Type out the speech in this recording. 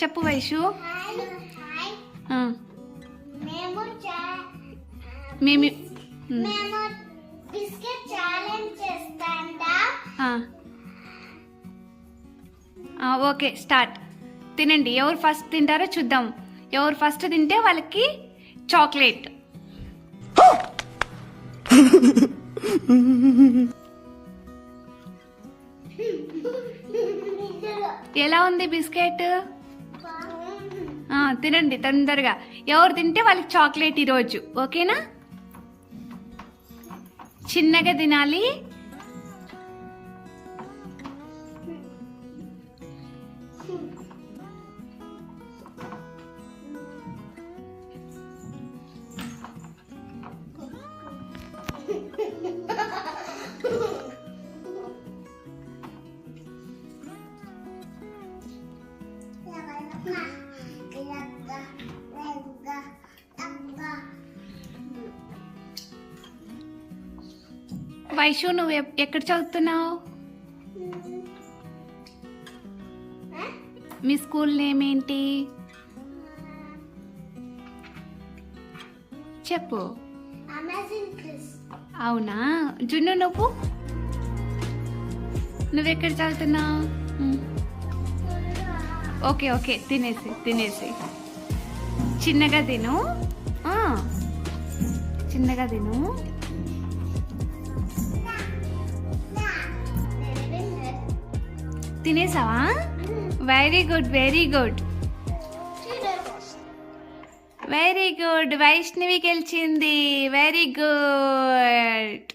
చెప్పు వైషు. మేము okay start. తినండి ఎవరు ఫస్ట్ తింటారో చూద్దాం. ఎవరు ఫస్ట్ తింటే వాళ్ళకి చాక్లెట్ ఎలా ఉంది బిస్కెట్? తినండి తొందరగా. ఎవరు తింటే వాళ్ళకి చాక్లెట్ ఈరోజు. ఓకేనా? చిన్నగా తినాలి. వైషు నువ్వు ఎక్కడ చదువుతున్నావు? మీ స్కూల్ నేమ్ ఏంటి చెప్పు. అవునా? జున్ను నువ్వు? నువ్వెక్కడ చదువుతున్నావు? ఓకే ఓకే తినేసి తినేసి. చిన్నగా తిను. చిన్నగా తిను. తినేసావా? Very good very good very good Vaishnavi గెలిచింది. Very good